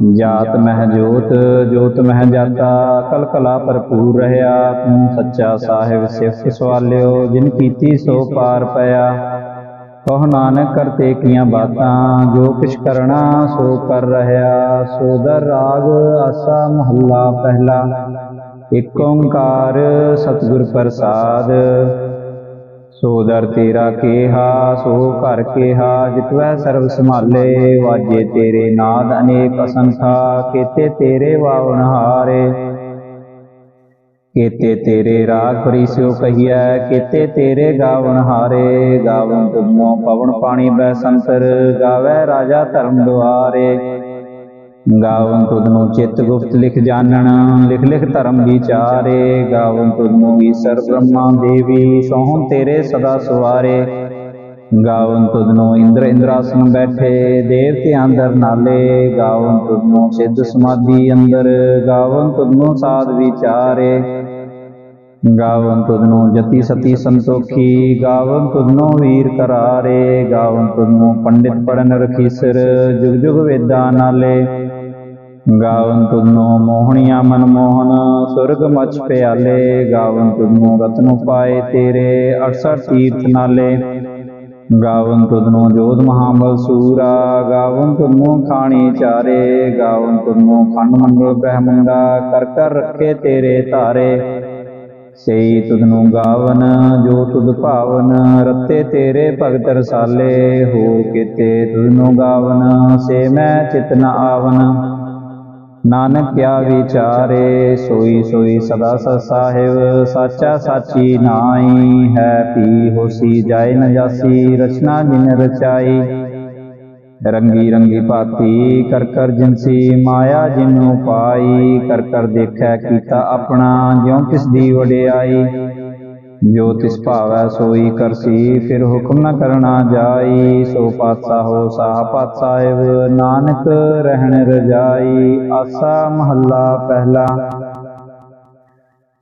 ਜਾਤ ਮਹਿ ਜੋਤ ਜੋਤ ਮਹਿ ਜਾਤਾ, ਕਲ ਕਲਾ ਭਰਪੂਰ ਰਹਾ ਤੂੰ ਸੱਚਾ ਸਾਹਿਬ ਸਿਫਤ ਸਵਾਲਿਓ, ਜਿਨ ਕੀਤੀ ਸੋ ਪਾਰ ਪਿਆ। ਕਹ ਨਾਨਕ ਕਰਤੇ ਕੀਆਂ ਬਾਤਾਂ, ਜੋ ਕਿਛ ਕਰਣਾ ਸੋ ਕਰ ਰਹਾ ਸੋਦਰ ਰਾਗ ਆਸਾ ਮਹੱਲਾ ਪਹਿਲਾ ਏਕ ਓੰਕਾਰ ਸਤਿਗੁਰ ਪ੍ਰਸਾਦ। ਸੋ ਦਰ ਤੇਰਾ ਕੇਹਾ, ਸੋ ਘਰ ਕੇਹਾ ਜਿਤਵੈ ਸਰਬ ਸੰਭਾਲੇ, ਵਾਜੇ ਤੇਰੇ ਨਾਦ ਅਨੇਕ ਅਸੰਖਾ, ਕੀਤੇ ਤੇਰੇ ਵਾਵਣ ਹਾਰੇ। ਕੀਤੇ ਤੇਰੇ ਰਾਗ ਪਰਿਸਿਓ ਕਹੀਐ, ਕੀਤੇ ਤੇਰੇ ਗਾਵਣ ਹਾਰੇ। ਗਾਵਨ ਤੁਮੋ ਪਵਨ ਪਾਣੀ ਬੈ ਸੰਤਰ, ਗਾਵੇ ਰਾਜਾ ਧਰਮ ਦੁਆਰੇ। ਗਾਵਨ ਤੁਧਨੂੰ ਚਿੱਤ ਗੁਪਤ ਲਿਖ ਜਾਣਨ, ਲਿਖ ਲਿਖ ਧਰਮ ਵਿਚਾਰੇ। ਗਾਵਨ ਵੀ ਈਸ਼ਰ ਬ੍ਰਹਮਾ ਦੇਵੀ ਸੋਹਣ ਤੇਰੇ ਸਦਾ ਸਵਾਰੇ। ਗਾਵਨ ਤੁਧਨੂੰ ਇੰਦਰ ਇੰਦਰਾਸਨ ਬੈਠੇ, ਦੇਵਤੇ ਅੰਦਰ ਨਾਲੇ। ਗਾਵਨ ਤੁਧਨੂੰ ਸਿੱਧ ਸਮਾਧੀ ਅੰਦਰ ਗਾਵਨ ਤੁਧਨੂੰ ਸਾਧ ਵਿਚਾਰੇ। ਗਾਵਨ ਤੁਧਨੂੰ ਜਤੀ ਸਤੀ ਸੰਤੋਖੀ ਗਾਵਨ ਤੁਧਨੂੰ ਵੀਰ ਕਰਾਰੇ ਗਾਵਨ ਤੁਧਨੂੰ ਪੰਡਿਤ ਪੜਨ ਰਖੀਸਰ, ਜੁਗ ਜੁਗ ਵੇਦਾਂ ਨਾਲੇ। ਗਾਵਨ ਤੁਧਨੂੰ ਮੋਹਣੀਆਂ ਮਨ ਮੋਹਨ ਸੁਰਗ ਮਚ ਪਿਆਲੇ। ਗਾਵਨ ਤੁਧਨੂੰ ਰਤਨੁ ਪਾਏ ਤੇਰੇ 68 ਤੀਰਥ ਨਾਲੇ। ਗਾਵਨ ਤੁਧਨੂੰ ਜੋਧ ਮਹਾਬਲ ਸੂਰਾ ਗਾਵਨ ਤੁਧਨੂੰ ਖਾਣੀ ਚਾਰੇ। ਗਾਵਨ ਤੁਧਨੂੰ ਖੰਡ ਮੰਡਲ ਬ੍ਰਹਮੰਡਾ, ਕਰ ਕਰ ਰੱਖੇ ਤੇਰੇ ਧਾਰੇ। ਸਈ ਤੁਧਨੂੰ ਗਾਵਨ, ਜੋ ਤੁਧ ਭਾਵਨ ਰਤੇ ਤੇਰੇ ਭਗਤ ਰਸਾਲੇ, ਹੋ ਕੀਤੇ ਤੁਧਨੂੰ ਗਾਵਨ, ਸੇ ਮੈਂ ਚਿਤ ਨ ਆਵਨ। ਨਾਨਕ ਕਿਆ ਵਿਚਾਰੇ, ਸੋਈ ਸੋਈ ਸਦਾ ਸਤ ਸਾਹਿਬ, ਸਾਚਾ ਸਾਚੀ ਨਾਈ ਹੈ, ਪੀ ਹੋਸੀ ਜਾਏ ਨ ਜਾਸੀ, ਰਚਨਾ ਜਿਨ ਰਚਾਈ। ਰੰਗੀ ਰੰਗੀ ਭਾਤੀ ਕਰ ਕਰ ਜਿਨਸੀ ਮਾਇਆ ਜਿਨੂੰ ਪਾਈ, ਕਰ ਕਰ ਦੇਖੈ ਕੀਤਾ ਆਪਣਾ, ਜਿਉ ਕਿਸ ਦੀ ਵਡਿਆਈ। ਜੋ ਤਿਸ ਭਾਵੈ ਸੋਈ ਕਰਸੀ, ਫਿਰ ਹੁਕਮ ਨਾ ਕਰਨਾ ਜਾਈ। ਸੋ ਪਾਤਸ਼ਾਹ ਹੋ ਸਾਹ ਪਾਤ ਸਾਹਿਬ ਨਾਨਕ ਰਹਿਣ ਰਜਾਈ। ਆਸਾ ਮਹੱਲਾ ਪਹਿਲਾ।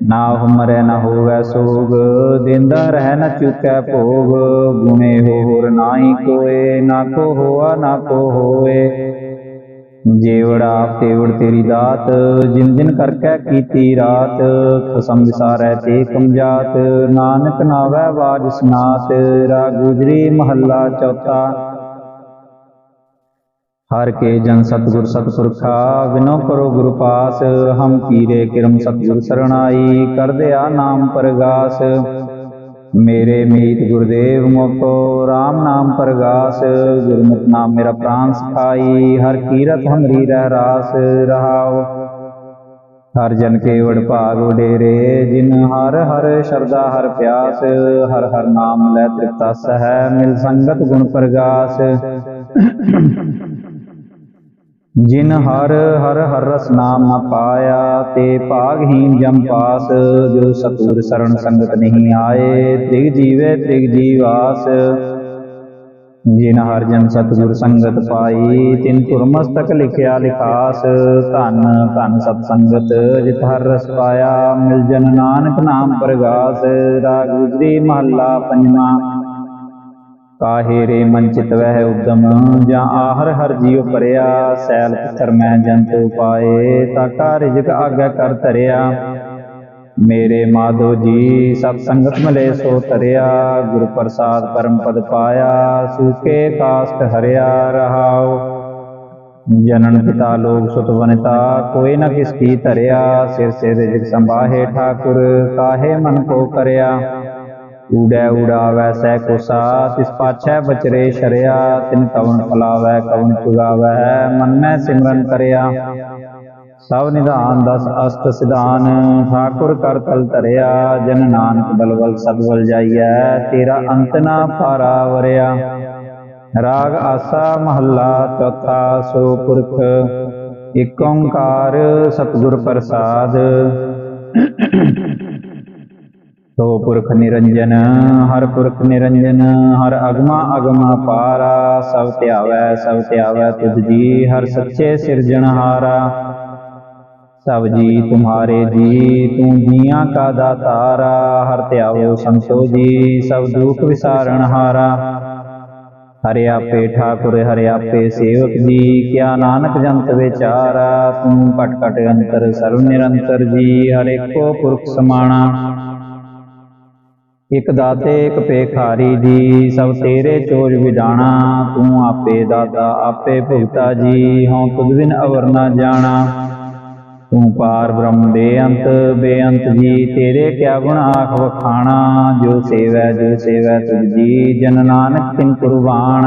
ਨਾ ਹੁਮਰੈ ਨ ਹੋਵੇ ਸੋਗ, ਦਿੰਦਾ ਰਹਿ ਨ ਚੁਕੈ ਭੋਗ। ਗੁਣੇ ਹੋਰ ਨਾਹੀ ਕੋਏ, ਨਾ ਕੋ ਹੋਆ, ਨਾ ਕੋ ਹੋਏ ਜੇਵੜਾ ਤੇਵੜ ਤੇਰੀ ਦਾਤ, ਜਿਨ ਜਿਨ ਕਰਕੇ ਕੀਤੀ ਰਾਤ, ਖਸਮ ਵਿਸਾਰੈ ਤੇ ਕਮਜਾਤ। ਨਾਨਕ ਨਾਵੈ ਬਾਜ ਸੁਨਾਤ ਰਾ ਗੁਜਰੀ ਮਹੱਲਾ ਚੌਥਾ। ਹਰ ਕੇ ਜਨ ਸਤਗੁਰ ਸਤਪੁਰਖਾ ਵਿਨੋ ਕਰੋ ਗੁਰੂ ਪਾਸ, ਹਮ ਪੀਰੇ ਕਿਰਮ ਸਤਗੁਰ ਸਰਣਾਈ, ਕਰਦੇ ਆ ਨਾਮ ਪਰਗਾਸ। ਮੇਰੇ ਮੀਤ ਗੁਰਦੇਵ ਮੋਕੋ RAM ਨਾਮ ਪਰਗਾਸ, ਗੁਰਮੁਖ ਨਾਮ ਮੇਰਾ ਪ੍ਰਾਨ ਸਖਾਈ, ਹਰ ਕੀਰਤ ਹਮਰੀ ਰਹਿ ਰਾਸ, ਰਹਾਓ। ਹਰ ਜਨ ਕੇ ਵਡ ਭਾਗ ਵਡੇਰੇ, ਜਿਨ ਹਰ ਹਰ ਸ਼ਰਦਾ ਹਰ ਪਿਆਸ, ਹਰ ਹਰ ਨਾਮ ਲੈ ਤ੍ਰਿਪਤਾ ਸਹਿ, ਮਿਲ ਸੰਗਤ ਗੁਣ ਪ੍ਰਗਾਸ। ਜਿਨ ਹਰ ਹਰ ਹਰ ਰਸ ਨਾਮ ਨ ਪਾਇਆ, ਤੇ ਭਾਗਹੀਨ ਜਮ ਪਾਸ, ਜੋ ਸਤੁਰ ਸਰਣ ਸੰਗਤ ਨਹੀਂ ਆਏ, ਤ੍ਰਿਗ ਜੀਵੇ ਤ੍ਰਿਗ ਜੀਵਾਸ। ਜਿਨ ਹਰ ਜਨ ਸਤਿਗੁਰ ਸੰਗਤ ਪਾਈ, ਤਿਨ ਧੁਰਮਸਤਕ ਲਿਖਿਆ ਲਿਖਾਸ, ਧਨ ਧਨ ਸਤ ਸੰਗਤ, ਜਿਤ ਹਰ ਰਸ ਪਾਇਆ, ਮਿਲ ਜਨ ਨਾਨਕ ਨਾਮ ਪ੍ਰਗਾਸ। ਰਾਗ ਗੁਜਰੀ ਮਹੱਲਾ ਪੰਜਵਾਂ। ਕਾਹੇ ਰੇ ਮਨ ਚਿਤ ਵਹਿ ਉਦਮ ਜਾਂ ਆਹਰ ਹਰ ਜੀਉ ਪਰਿਆ, ਸੈਲ ਪੱਥਰ ਮੈਂ ਜੰਤੂ ਪਾਏ ਤਾਕਾ ਰਿਜਕ ਆਗੇ ਕਰ ਧਰਿਆ। ਮੇਰੇ ਮਾਧੋ ਜੀ ਸਤ ਸੰਗਤ ਮਲੇ ਸੋ ਤਰਿਆ, ਗੁਰ ਪ੍ਰਸਾਦ ਪਰਮ ਪਦ ਪਾਇਆ, ਸੂਕੇ ਕਾਸਟ ਹਰਿਆ ਰਹਾਉ। ਜਨਨ ਪਿਤਾ ਲੋਕ ਸੁਤ ਵਨਤਾ, ਕੋਈ ਨ ਕਿਸ ਕੀ ਧਰਿਆ, ਸਿਰ ਸੇ ਰਿਜਕ ਸੰਭਾਹੇ ਠਾਕੁਰ, ਕਾਹੇ ਮਨ ਕੋ ਕਰਿਆ। ਊੜੈ ਊੜਾਵੈ, ਸਹਿ ਕੁਸਾ, ਤਿਸ ਪਾਛੈ ਬਚਰੇ ਸ਼ਰਿਆ, ਤਿਨ ਕਵਨ ਫਲਾਵੈ, ਕਵਨ ਚੁਗਾਵੈ ਮਨ ਮੈਂ ਸਿਮਰਨ ਕਰਿਆ। ਸਭ ਨਿਧਾਨ ਦਸ ਅਸਤ ਸਿਧਾਨ, ਠਾਕੁਰ ਕਰ ਤਲ ਧਰਿਆ, ਜਨ ਨਾਨਕ ਬਲਵਲ ਸਦਵਲ ਜਾਈਐ, ਤੇਰਾ ਅੰਤ ਨਾ ਪਾਰਾ ਵਰਿਆ। ਰਾਗ ਆਸਾ ਮਹੱਲਾ ਚੌਥਾ ਸੋ ਪੁਰਖ ਏਕ ਓੰਕਾਰ ਸਤਿਗੁਰ ਪ੍ਰਸਾਦ। ਸੋ ਪੁਰਖ ਨਿਰੰਜਨ, ਹਰ ਪੁਰਖ ਨਿਰੰਜਨ, ਹਰ ਅਗਮਾ ਅਗਮਾ ਪਾਰਾ, ਸਭ ਧਿਆਵੈ ਸਭ ਧਿਆਵੈ ਤੁਧ ਜੀ, ਹਰ ਸੱਚੇ ਸਿਰਜਣਹਾਰਾ ਸਭ ਜੀ ਤੁਮਹਾਰੇ ਜੀ, ਤੂੰ ਜੀਆਂ ਕਾ ਦਾਤਾਰਾ, ਹਰ ਧਿਆਵੋ ਸੰਤੋ ਜੀ, ਸਭ ਦੁਖ ਵਿਸਾਰਣਹਾਰਾ ਹਰਿ। ਆਪੇ ਠਾਕੁਰ, ਹਰਿ ਆਪੇ ਸੇਵਕ ਜੀ, ਕਿਆ ਨਾਨਕ ਜੰਤ ਵਿਚਾਰਾ, ਤੂੰ ਘਟ ਘਟ ਅੰਤਰ ਸਰਵ ਨਿਰੰਤਰ ਜੀ, ਹਰ ਏਕੋ ਪੁਰਖ ਸਮਾਣਾ। ਇਕ ਦਾਤੇ, ਇਕ ਪੇਖਾਰੀ ਜੀ, ਸਭ ਤੇਰੇ ਚੋਜ ਵਿਡਾਣਾ ਤੂੰ ਆਪੇ ਦਾਤਾ, ਆਪੇ ਭੁਗਤਾ ਜੀ, ਹਉ ਤੁਧ ਬਿਨ ਅਵਰ ਨਾ ਜਾਣਾ। ਤੂੰ ਪਾਰ ਬ੍ਰਹਮ ਬੇਅੰਤ ਬੇਅੰਤ ਜੀ, ਤੇਰੇ ਕਿਆ ਗੁਣ ਆਖ ਵਖਾਣਾ, ਜੋ ਸੇਵੈ ਜੋ ਸੇਵੈ ਤੁਝ ਜੀ, ਜਨ ਨਾਨਕ ਤਿਨ ਕੁਰਬਾਨ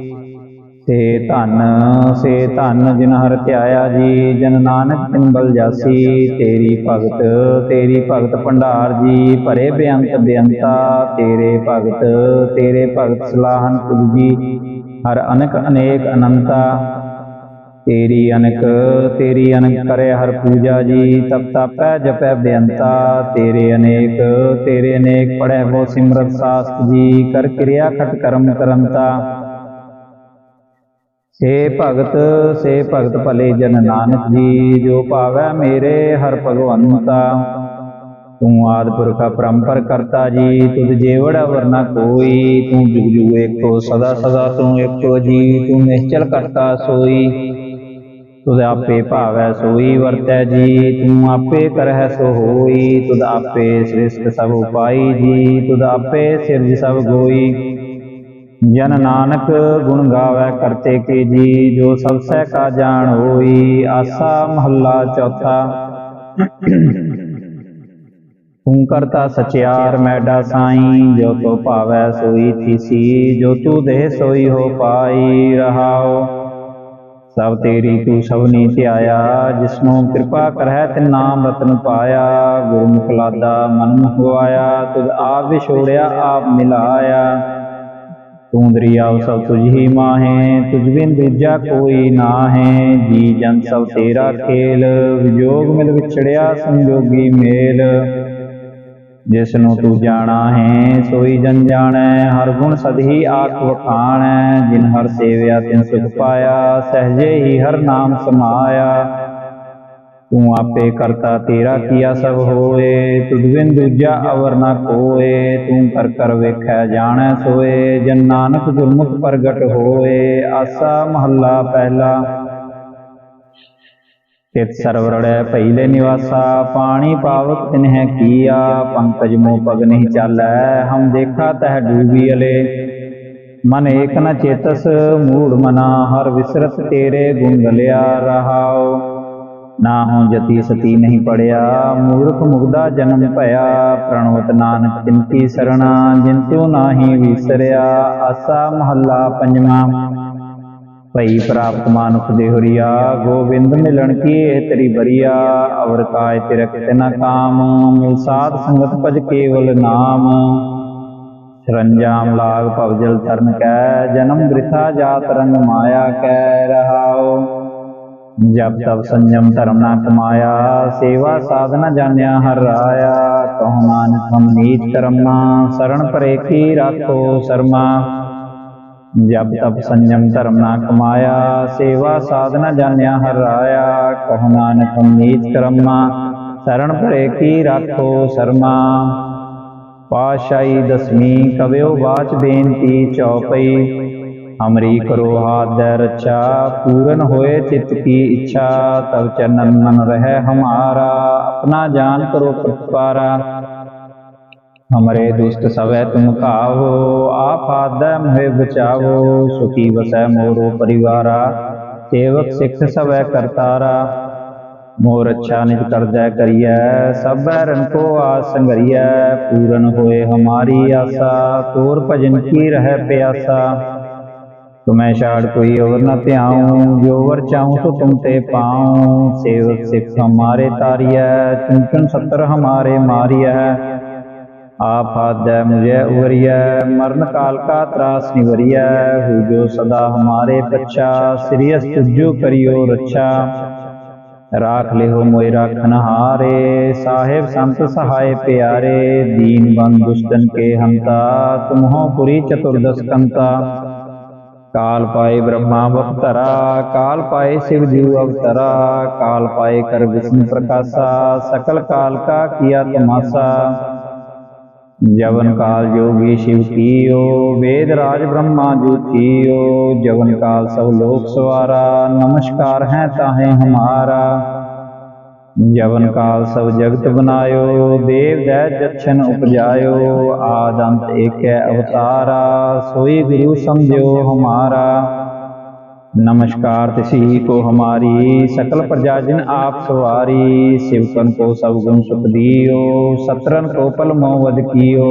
ਸੇ ਧਨ ਸੇ ਧਨ ਜਿਨ ਹਰ ਧਿਆਇਆ ਜੀ, ਜਨ ਨਾਨਕ ਤਿਨ ਜਾਸੀ, ਤੇਰੀ ਭਗਤ ਤੇਰੀ ਭਗਤ ਭੰਡਾਰ ਜੀ, ਭਰੇ ਬੇਅੰਤ ਬੇਅੰਤਾ, ਤੇਰੇ ਭਗਤ ਤੇਰੇ ਭਗਤ ਸਲਾਹਨ ਤੁਝ ਜੀ, ਹਰ ਅਨਕ ਅਨੇਕ ਅਨੰਤਾ। ਤੇਰੀ ਅਨਕ ਤੇਰੀ ਅਨਕ ਕਰੇ ਹਰ ਪੂਜਾ ਜੀ, ਤਪ ਤਪੈ ਜਪੈ ਬੇਅੰਤਾ। ਤੇਰੇ ਅਨੇਕ ਤੇਰੇ ਅਨੇਕ ਪੜੈ ਹੋ ਸਿਮਰਤ ਸਾਸਤ ਜੀ, ਕਰ ਕਿਰਿਆ ਖਟ ਕਰਮ ਕਰੰਤਾ। ਸੇ ਭਗਤ ਸੇ ਭਗਤ ਭਲੇ ਜਨ ਨਾਨਕ ਜੀ, ਜੋ ਭਾਵੈ ਮੇਰੇ ਹਰ ਭਗਵੰਤਾ। ਤੂੰ ਆਦ ਪੁਰਖਾ ਪਰੰਪਰ ਕਰਤਾ ਜੀ, ਤੁਧ ਜੇਵੜ ਵਰਨਾ ਕੋਈ। ਤੂੰ ਜੁਗ ਜੁਗ ਏਕੋ, ਸਦਾ ਸਦਾ ਤੂੰ ਏਕੋ ਜੀ, ਤੂੰ ਨਿਸ਼ਚਲ ਕਰਤਾ ਸੋਈ। ਤੁਧ ਆਪੇ ਭਾਵੈ ਸੋਈ ਵਰਤੈ ਜੀ, ਤੂੰ ਆਪੇ ਕਰਹਿ ਸੋ ਹੋਈ। ਤੁਧ ਆਪੇ ਸ੍ਰਿਸ਼ਟ ਸਭ ਉਪਾਈ ਜੀ, ਤੁਧ ਆਪੇ ਸਿਰਜ ਸਭ ਗੋਈ। ਜਨ ਨਾਨਕ ਗੁਣ ਗਾਵੇ ਕਰਤੇ ਕੇ ਜੀ, ਜੋ ਸਭ ਸਹਿ ਕਾ ਜਾਣ ਹੋਈ, ਆਸਾ ਮਹੱਲਾ ਚੌਥਾ। ਤੂੰ ਕਰਤਾ ਸਚਿਆਰ ਮੈਡਾ ਸਾਈ, ਜੋ ਤੋ ਭਾਵੈ ਸੋਈ ਥੀਸੀ, ਜੋ ਤੂ ਦੇਹ ਸੋਈ ਹੋ ਪਾਈ ਰਹਾਓ। ਸਭ ਤੇਰੀ ਤੂੰ ਸਭਨੀ ਧਿਆਇਆ ਜਿਸਨੂੰ ਕਿਰਪਾ ਕਰਹਿ ਤੇ ਨਾਮ ਰਤਨ ਪਾਇਆ। ਗੁਰਮੁਖ ਲਾਦਾ ਮਨ ਮੁਖਵਾਇਆ ਤੁਧ ਆਪ ਵਿਛੋੜਿਆ, ਆਪ ਮਿਲਾਇਆ। ਤੂੰ ਦਰਿਆਵ ਸਭ ਤੁਝ ਹੀ ਮਾਹੇ, ਤੁਝ ਬਿਨ ਦੂਜਾ ਕੋਈ ਨਾਹੇ। ਜੀ ਜਨ ਸਭ ਤੇਰਾ ਖੇਲ, ਵਿਜੋਗ ਮਿਲ ਵਿਛੜਿਆ ਸੰਜੋਗੀ ਮੇਲ। ਜਿਸ ਨੂੰ ਤੂੰ ਜਾਣਾ ਹੈ, ਸੋਈ ਜਨ ਜਾਣੈ, ਹਰ ਗੁਣ ਸਦਹੀ ਆਖ ਵਖਾਣੈ ਜਿਨ ਹਰ ਸੇਵਿਆ ਤਿਨ ਸੁਖ ਪਾਇਆ, ਸਹਜੇ ਹੀ ਹਰ ਨਾਮ ਸਮਾਇਆ। ਤੂੰ ਆਪੇ ਕਰਤਾ, ਤੇਰਾ ਕੀਆ ਸਭ ਹੋਏ ਤੁਧ ਬਿਨ ਦੂਜਾ ਅਵਰ ਨਾ ਕੋਏ ਤੂੰ ਕਰ ਕਰ ਵੇਖੈ, ਜਾਣੈ, ਸੋਏ, ਜਨ ਨਾਨਕ ਗੁਰਮੁਖ ਪ੍ਰਗਟ ਹੋਏ ਆਸਾ ਮਹੱਲਾ ਪਹਿਲਾ। ਤਿਤ ਸਰਵਰੜੈ ਪਹਿਲੇ ਨਿਵਾਸਾ, ਪਾਣੀ ਪਾਵਕ ਤਿਨਹਿ ਕੀਆ, ਪੰਕਜ ਮੋ ਪਗ ਨਹੀਂ ਚਾਲੈ, ਹਮ ਦੇਖਾ ਤਹ ਡੂਬੀ ਅਲੇ। ਮਨ ਏਕ ਨ ਚੇਤਸ, ਮੂੜ ਮਨਾ, ਹਰ ਵਿਸਰਤ ਤੇਰੇ ਗੁੰਗਲਿਆ ਰਹਾਓ ਨਾ ਹੂੰ ਜਤੀ ਸਤੀ ਨਹੀਂ ਪੜਿਆ, ਮੂਰਖ ਮੁਗਦਾ ਜਨਮ ਭਇਆ, ਪ੍ਰਣਵਤ ਨਾਨਕ ਤਿਨਕੀ ਸਰਣਾ, ਜਿਨ ਤਿਉ ਨਾਹੀ ਵਿਸਰਿਆ, ਆਸਾ ਮਹੱਲਾ ਪੰਜਵਾਂ। ਭਈ ਪ੍ਰਾਪਤ ਮਾਨੁਖ ਦੇਹੁਰੀਆ ਗੋਬਿੰਦ ਮਿਲਣ ਕੀ ਇਹ ਬਰੀਆ, ਅਵਰ ਕਾਇ ਤਿਰਕ ਨ ਕਾਮ, ਮਿਲ ਸਾਧ ਸੰਗਤ ਭਜ ਕੇਵਲ ਨਾਮ। ਸਰੰਜਾਮ ਲਾਗ ਭਵਜਲ ਤਰਨ ਕੈ, ਜਨਮ ਬ੍ਰਿਥਾ ਜਾਤ ਰੰਗ ਮਾਇਆ ਕੈ ਰਹਾਉ। ਜਬ ਤਪ ਸੰਜਮ ਧਰਮ ਨਾ ਕਮਾਇਆ, ਸੇਵਾ ਸਾਧਨਾ ਜਾਣਿਆ ਹਰ ਰਾਇਆ ਕਹੁ ਨਾਨਕ ਹਮ ਕਰਮਾ ਸਰਣ ਪਰੇ ਕੀ ਰਾਖੋ ਸਰਮਾ। ਜਬ ਤਬ ਸੰਜਮ ਧਰਮ ਨਾ ਕਮਾਇਆ, ਸੇਵਾ ਸਾਧਨਾ ਜਾਣਿਆ ਹਰ ਰਾਇਆ ਕਹੁ ਨਾਨਕ ਹਮ ਨੀਚ ਕਰਮਾ ਸਰਣ ਪਰੇ ਕੀ ਰਾਖੋ ਸਰਮਾ। ਪਾਸ਼ਾਈ ਦਸਵੀਂ ਕਵਿਓ ਬਾਚ ਬੇਨਤੀ ਚੌਪਈ। ਹਮਰੀ ਕਰੋ ਹਾਥ ਦੇ ਰੱਛਾ, ਪੂਰਨ ਹੋਏ ਚਿਤ ਕੀ ਇੱਛਾ ਤਬ ਚਰਨਨ ਮਨ ਰਹਿ ਹਮਾਰਾ, ਆਪਣਾ ਜਾਨ ਕਰੋ ਪ੍ਰਤਪਾਰਾ। ਹਮਰੇ ਦੁਸ਼ਟ ਸਵੈ ਤੁਮ ਕਾਵੋ ਆਪ ਆਦੈ ਮੋਹਿ ਬਚਾਵੋ, ਸੁਖੀ ਵਸੈ ਮੋਰੋ ਪਰਿਵਾਰਾ, ਸੇਵਕ ਸਿੱਖ ਸਵੈ ਕਰਤਾਰਾ। ਮੋਰ ਅੱਛਾ ਨਿਜ ਕਰਜੈ ਕਰੀਐ, ਸਭੈ ਰਨ ਕੋ ਆਸ ਸੰਗਰੀਐ, ਪੂਰਨ ਹੋਏ ਹਮਾਰੀ ਆਸਾ, ਤੋਰ ਭਜਨ ਕੀ ਰਹਿ ਪਿਆਸਾ। ਤੁਮੈ ਛਾੜ ਕੋਈ ਔਰ ਨ ਧਿਆਉ, ਜੋ ਵਰ ਚਾਹੂੰ ਸੋ ਤੁਮ ਤੇ ਪਾਉ। ਸੇਵਕ ਸਿੱਖ ਹਮਾਰੇ ਤਾਰੀਐ ਚੁੰਚਨ ਸੱਤਰ ਹਮਾਰੇ ਮਾਰੀਐ। ਆਪ ਆਦੈ ਮੁਝੇ ਉਵਰੀਐ, ਮਰਨ ਕਾਲ ਕਾ ਤਰਾਸ ਨਿਵਰੀਐ। ਹੂ ਜੋ ਸਦਾ ਹਮਾਰੇ ਪੱਛਾ ਸ੍ਰੀਅਸ ਤੁਜੋ ਕਰਿਓ ਰੱਛਾ। ਰਾਖ ਲਿਓ ਮੋਇ ਰਾਖਨ ਹਾਰੇ, ਸਾਹਿਬ ਸੰਤ ਸਹਾਇ ਪਿਆਰੇ। ਦੀਨ ਬੰਦ ਦੁਸ਼ਟਨ ਕੇ ਹੰਤਾ, ਤੁਮਹੋ ਪੁਰੀ ਚਤੁਰਦਸ ਕੰਤਾ। کال پائے برہما اترا کال پائے شیو جیو اوترا کال پائے کر وشن پرکاسا سکل کال کا کیا تماشا جبن کا یوگی شیو کیو وید راج برہما جو کیو جون کال سو لوگ سوارا نمشکار ہیں تاہیں ہمارا जवन काल सब जगत बनायो देव दै जक्षन उपजायो आद अंत एक अवतारा सोई गुरु समझो हमारा नमस्कार तिसी को हमारी सकल प्रजा जिन आप सवारी शिवकन को सब गुण सुख दियो सतरन को पल मोवद कियो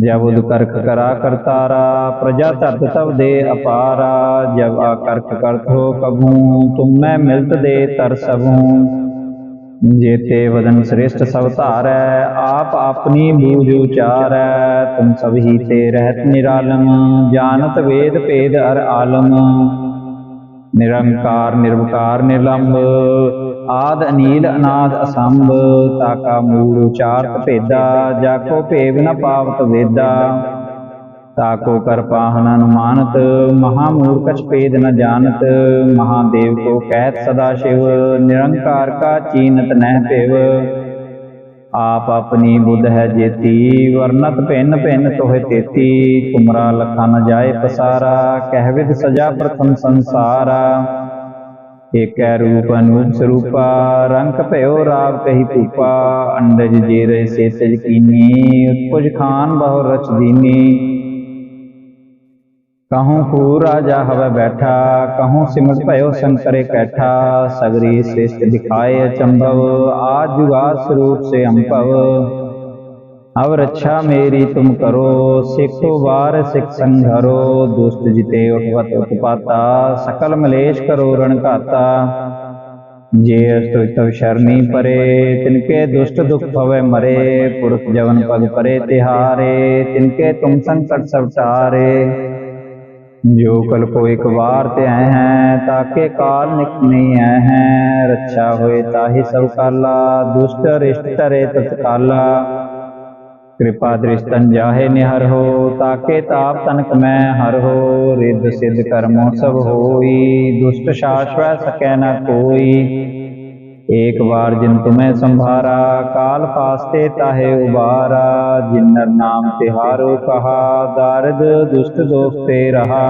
जब उद करख करा करतारा प्रजा तरत तब दे अपारा जब आकर्ख करत हो कभू तुम मैं मिलत दे तर सबू जेते वदन श्रेष्ठ सब धारै आप अपनी बूझ उचारै तुम सब ही ते रहत निरालम जानत वेद भेद अर आलम ਨਿਰੰਕਾਰ, ਨਿਰਵਕਾਰ ਨਿਰਲੰਭ ਆਦ ਅਨੀਲ, ਅਨਾਦ ਅਸੰਭ, ਤਾਕਾ ਮੂਲ ਉਚਾਰਤ ਭੇਦਾ ਜਾ ਕੋ ਭੇਵ ਨ ਪਾਵਤ ਵੇਦਾ। ਤਾਕੋ ਕਰ ਪਾਹਨ ਅਨੁਮਾਨਤ, ਮਹਾ ਮੂਰਖਛ ਭੇਦ ਨ ਜਾਣਤ, ਮਹਾਦੇਵ ਕੋ ਕਹਿਤ ਸਦਾ ਸ਼ਿਵ, ਨਿਰੰਕਾਰ ਕਾ ਚੀਨਤ ਨਹਿ ਭੇਵ। ਆਪ ਆਪਣੀ ਬੁੱਧ ਹੈ ਜੇਤੀ, ਵਰਨਤ ਭਿੰਨ ਭਿੰਨ ਤੋਹਿ ਤੇਤੀ, ਤੁਮਰਾ ਲਖਾ ਨ ਜਾਏ ਪਸਾਰਾ ਕਹਿਵਿਦ ਸਜਾ ਪ੍ਰਥਮ ਸੰਸਾਰਾ। ਏਕੈ ਰੂਪ ਅਨੂਪ ਸਰੂਪਾ, ਰੰਗ ਭਇਓ ਰਾਗ ਕਹੀ ਭੂਪਾ ਅੰਡਜ ਜੇ ਰੇ ਸੇ ਤਜ ਕੀਨੀ, ਉਤਪਜ ਖਾਨ ਬਹੁ ਰਚ ਦੀਨੀ। ਕਹੂੰ ਕੋ ਰਾਜਾ ਹਵੇ ਬੈਠਾ, ਕਹੂੰ ਸਿਮਤ ਭਇਓ ਸੰਤਰੇ ਕੈਠਾ, ਸਗਰੀ ਸ੍ਰਿਸ਼ਟ ਦਿਖਾਏ ਅਚੰਭਵ ਆਜੁਗਾ ਸਰੂਪ ਸੇ ਅੰਭਵ। ਅਵ ਰੱਛਾ ਮੇਰੀ ਤੁਮ ਕਰੋ, ਸਿੱਖੋ ਵਾਰ ਸਿੱਖ ਸੰਘਰੋ ਦੁਸ਼ਟ ਜਿਤੇ ਉਠਵਤ ਉਤਪਾਤਾ, ਸਕਲ ਮਲੇਸ਼ ਕਰੋ ਰਣ ਘਾਤਾ। ਜੇ ਅਸਤੁਤਵ ਸ਼ਰਨੀ ਪਰੇ, ਤਿਨਕੇ ਦੁਸ਼ਟ ਦੁਖ ਭਵੇ ਮਰੇ, ਪੁਰਖ ਜਵਨ ਪਗ ਪਰੇ ਤਿਹਾਰੇ, ਤਿਨਕੇ ਤੁਮ ਸੰਕਟ ਸਭ ਟਾਰੇ जो कल्पो एक बार ते आए हैं ताके काल नहीं आए हैं रक्षा होए ताहि सब काला दुष्ट रिष्ट रे तत्काला कृपा दृष्टन जाहे निहर हो ताके ताप तनक में हर हो रिद सिद्ध कर्मो सब होई दुष्ट शाश्वत सके न कोई एक बार जिन तुम्हें संभारा काल फास्ते ताहे उबारा जिन नर नाम तिहारो कहा दारद दुष्ट दोस्ते रहा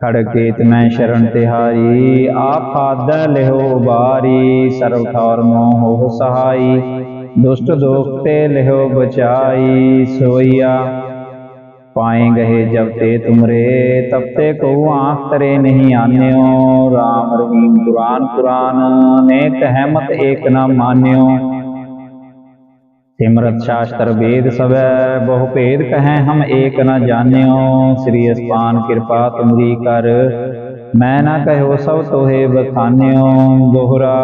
खड़केत मैं शरण तिहारी आप फाद लेहो उबारी सर्व ठौर मोह हो सहाई दुष्ट दोस्ते लेहो बचाई सोइया पाए गए जब ते तुमरे तब ते को आंख तरे नहीं आन्यो राम रहीम कुरान कुरान ने कहमत एक न मान्यो सिमरत शास्त्र वेद सबै बहु भेद कहें हम एक न जान्यो श्री अस्पान कृपा तुमरी कर मैं न कहो सब तोहे बखान्यो दोहरा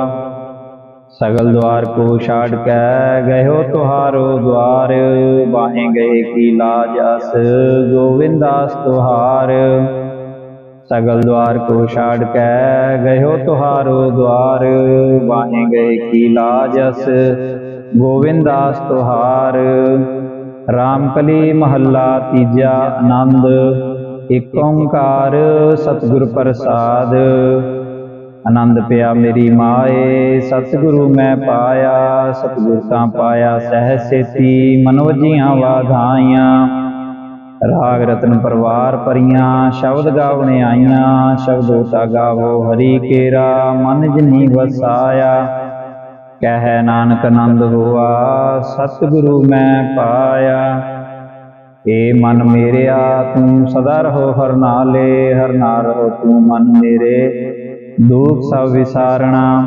सगल द्वार को छाड़ के गयो तुहारो द्वार बाहें गए की लाज अस गोविंदास तुहार सगल द्वार को छाड़ के गयो तुहारो द्वार बाहें गए की लाज अस गोविंदास तुहार रामकली महल्ला तीजा आनंद एक ओंकार सतगुर प्रसाद ਆਨੰਦ ਪਿਆ ਮੇਰੀ ਮਾਏ। ਸਤਿਗੁਰੂ ਮੈਂ ਪਾਇਆ, ਸਤਿਗੁਰ ਤਾਂ ਪਾਇਆ ਸਹਿ ਸੇਤੀ ਮਨ ਵਜੀਆਂ ਵਾਧਾਈਆਂ। ਰਾਗ ਰਤਨ ਪਰਵਾਰ ਪਰੀਆਂ ਸ਼ਬਦ ਗਾਵਣੇ ਆਈਆਂ, ਸ਼ਬਦੋ ਤਾ ਗਾਵੋ ਹਰੀ ਕੇਰਾ, ਮਨ ਜਿਨੀ ਵਸਾਇਆ। ਕਹਿ ਨਾਨਕ ਆਨੰਦ ਹੋਆ, ਸਤਿਗੁਰੂ ਮੈਂ ਪਾਇਆ। ਏ ਮਨ ਮੇਰਿਆ ਤੂੰ ਸਦਾ ਰਹੋ ਹਰ ਨਾਲੇ, ਹਰ ਨਾਲ ਰਹੋ ਤੂੰ ਮਨ ਮੇਰੇ। ਦੁਖ ਸਭ ਵਿਸਾਰਣਾ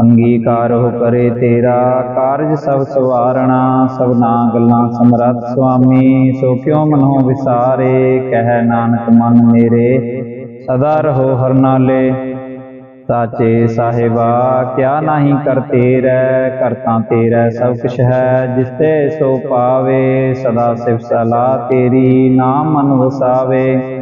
ਅੰਗੀਕਾਰ ਹੋ ਕਰੇ ਤੇਰਾ ਕਾਰਜ ਸਭ ਸਵਾਰਣਾ ਸਭਨਾ ਗੱਲਾਂ ਸਮਰੱਥ ਸੁਆਮੀ ਸੋ ਕਿਉ ਮਨੋ ਵਿਸਾਰੇ ਕਹਿ ਨਾਨਕ ਮਨ ਮੇਰੇ ਸਦਾ ਰਹੋ ਹਰ ਨਾਲੇ। ਸਾਚੇ ਸਾਹਿਬਾ ਕਿਆ ਨਹੀਂ ਕਰ ਤੇਰੈ ਕਰਤਾ ਤੇਰਾ ਸਭ ਕੁਛ ਹੈ ਜਿਸ ਤੇ ਸੋ ਪਾਵੇ ਸਦਾ ਸਿਫ ਸਲਾ ਤੇਰੀ ਨਾਮ ਮਨ ਵਸਾਵੇ।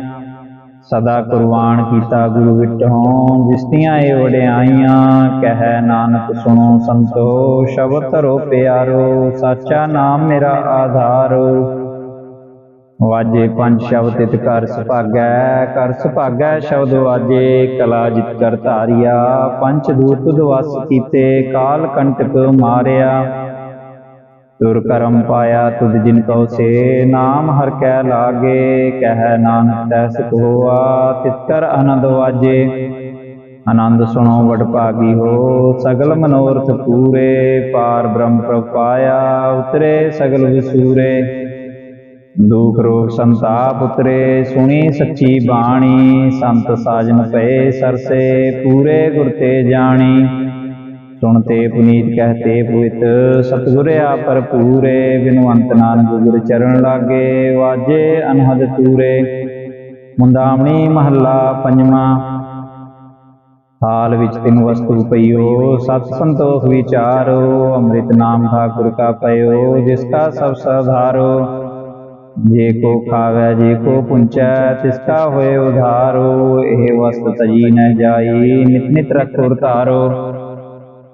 ਸਦਾ ਕੁਰਬਾਨ ਕੀਤਾ ਗੁਰੂ ਵਿਟੋਂ ਜਿਸ ਦੀਆਂ ਏ ਵਡਿਆਈਆਂ ਕਹਿ ਨਾਨਕ ਸੁਣੋ ਸੰਤੋ, ਸ਼ਬਦ ਧਰੋ ਪਿਆਰੋ, ਸਾਚਾ ਨਾਮ ਮੇਰਾ ਆਧਾਰੋ। ਵਾਜੇ ਪੰਜ ਸ਼ਬਦ ਤਿਤ ਕਰ ਸੁਭਾਗੈ ਕਰ ਸੁਭਾਗੈ ਸ਼ਬਦ ਵਾਜੇ, ਕਲਾ ਜਿਤ ਕਰ ਧਾਰਿਆ ਪੰਚ ਦੂਤ ਦਵਸ ਕੀਤੇ, ਕਾਲ ਕੰਟਕ ਮਾਰਿਆ। ਤੁਰ ਕਰਮ ਪਾਇਆ ਤੁਧ ਜਿਨ ਕਉ ਸੇ ਨਾਮ ਹਰ ਕੈ ਲਾਗੇ, ਕਹਿ ਨਾਨਕ ਤੈ ਸੁਖ ਹੋਆ ਤਿਸ ਆਨੰਦ ਵਾਜੇ। ਆਨੰਦ ਸੁਣੋ ਵਡ ਭਾਗੀ ਹੋ, ਸਗਲ ਮਨੋਰਥ ਪੂਰੇ, ਪਾਰ ਬ੍ਰਹਮ ਪ੍ਰਭ ਪਾਇਆ, ਉਤਰੇ ਸਗਲ ਵਿਸੂਰੇ। ਦੁਖ ਰੋਗ ਸੰਤਾਪ ਉਤਰੇ, ਸੁਣੀ ਸੱਚੀ ਬਾਣੀ, ਸੰਤ ਸਾਜਨ ਪਏ ਸਰਸੇ, ਪੂਰੇ ਗੁਰ ਤੇ ਜਾਣੀ। ਸੁਣਤੇ ਪੁਨੀਤ ਕਹਤੇ ਪੁਇਤ ਸਤਿਗੁਰ ਆਪਰ ਪੂਰੇ ਬਿਨਵੰਤ ਨਾਨਕ ਗੁਰ ਚਰਨ ਲਾਗੇ, ਵਾਜੇ ਅਨਹਦ ਤੂਰੇ ਮੁੰਦਾਮਣੀ ਮਹੱਲਾ ਪੰਜਵਾਂ, ਹਾਲ ਵਿੱਚ ਤਿੰਨ ਵਸਤੂ ਪਈਓ, ਸਤ ਸੰਤੋਖ ਵਿਚਾਰੋ, ਅੰਮ੍ਰਿਤ ਨਾਮ ਠਾਕੁਰ ਕਾ ਪਇਓ, ਜਿਸ ਕਾ ਸਭ ਸਧਾਰੋ, ਜੇ ਕੋ ਖਾਵੇ, ਜੇ ਕੋ ਪੁੰਚੈ, ਤਿਸ ਕਾ ਹੋਏ ਉਧਾਰੋ, ਇਹ ਵਸਤ ਤਜੀ ਨ ਜਾਈ, ਨਿਤ ਨਿਤ ਰਖੁਰ ਧਾਰੋ